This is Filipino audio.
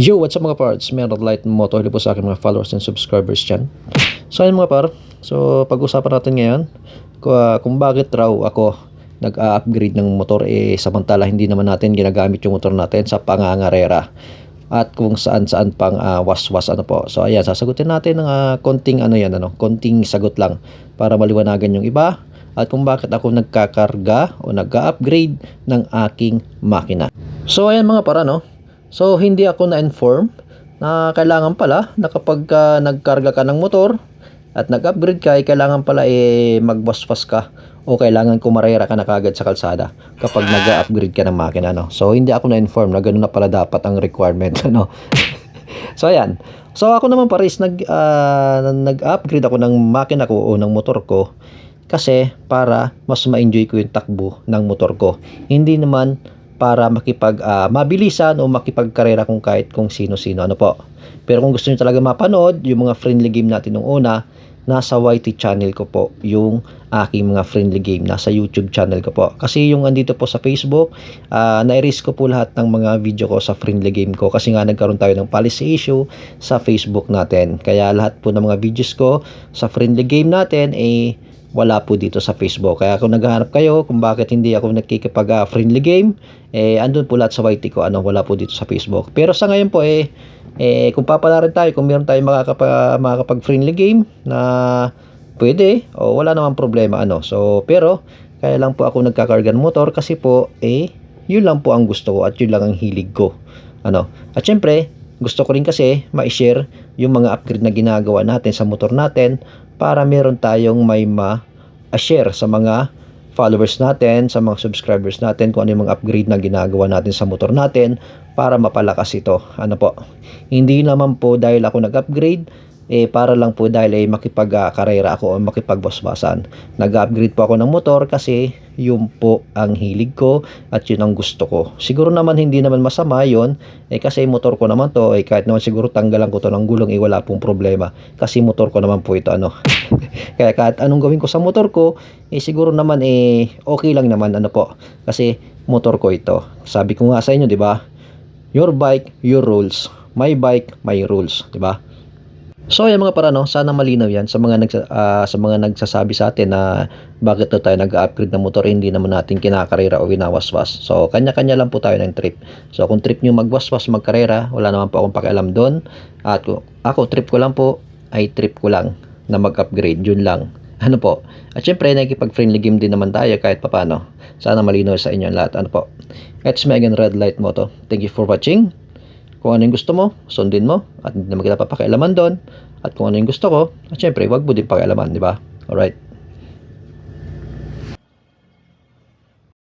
Yo, what's up mga parts? Meron light moto. Hello po sa aking mga followers and subscribers dyan. So ayun mga par. So pag-usapan natin ngayon kung, ah, bakit raw ako nag-upgrade ng motor eh samantala hindi naman natin ginagamit yung motor natin sa pangangarera at kung saan saan pang ah, waswas ano po. So ayan, sasagutin natin ng ah, konting ano yan ano, konting sagot lang para maliwanagan yung iba at kung bakit ako nagkakarga o nag-upgrade ng aking makina. So ayan mga para no. So hindi ako na-inform na kailangan pala na kapag ah, nagkarga ka ng motor at nag-upgrade ka, eh, kailangan pala eh magbaspas ka o kailangan kumarera ka na kagad sa kalsada kapag nag-upgrade ka ng makina no. So hindi ako na-inform na ganoon na pala dapat ang requirement ano. so ayan. So ako naman pares nag ah, nag-upgrade ako ng makina ko o ng motor ko kasi para mas ma-enjoy ko yung takbo ng motor ko. Hindi naman para makipag ah, mabilisan o makipagkarera kung kahit kung sino-sino ano po. Pero kung gusto niyo talaga mapanood yung mga friendly game natin nung una, nasa YT channel ko po yung aking mga friendly game nasa YouTube channel ko po. Kasi yung andito po sa Facebook, uh, na-erase ko po lahat ng mga video ko sa friendly game ko kasi nga nagkaroon tayo ng policy issue sa Facebook natin. Kaya lahat po ng mga videos ko sa friendly game natin eh wala po dito sa Facebook. Kaya kung naghahanap kayo kung bakit hindi ako nagkikipag uh, friendly game, eh andun po lahat sa YT ko, ano, wala po dito sa Facebook. Pero sa ngayon po eh, eh kung papalarin tayo, kung meron tayong makakapag, makakapag friendly game na pwede, o wala namang problema, ano. So, pero, kaya lang po ako nagkakarga ng motor kasi po, eh, yun lang po ang gusto ko at yun lang ang hilig ko. Ano. At syempre, gusto ko rin kasi ma-share yung mga upgrade na ginagawa natin sa motor natin para meron tayong may ma-share sa mga followers natin, sa mga subscribers natin kung ano yung mga upgrade na ginagawa natin sa motor natin para mapalakas ito. Ano po? Hindi naman po dahil ako nag-upgrade eh para lang po dahil ay makipag-karera ako o makipagbasbasan. Nag-upgrade po ako ng motor kasi yun po ang hilig ko at yun ang gusto ko. Siguro naman hindi naman masama yon eh kasi motor ko naman to eh kahit naman siguro tanggalan ko to ng gulong eh wala pong problema kasi motor ko naman po ito ano. Kaya kahit anong gawin ko sa motor ko eh siguro naman eh okay lang naman ano po kasi motor ko ito. Sabi ko nga sa inyo 'di ba? Your bike, your rules. My bike, my rules, 'di ba? So ayan mga para no, sana malinaw 'yan sa mga nagsa, uh, sa mga nagsasabi sa atin na bakit tayo nag-upgrade ng motor hindi naman natin kinakarera o winawaswas. So kanya-kanya lang po tayo ng trip. So kung trip niyo magwaswas, magkarera, wala naman po akong pakialam doon. At ako trip ko lang po ay trip ko lang na mag-upgrade, yun lang. Ano po? At syempre, nakikipag-friendly game din naman tayo kahit papano. Sana malinaw sa inyo lahat. Ano po? It's Megan Red Light Moto. Thank you for watching. Kung ano yung gusto mo, sundin mo at hindi naman kita papakialaman doon. At kung ano yung gusto ko, at syempre, wag mo din pakialaman, di ba? Alright.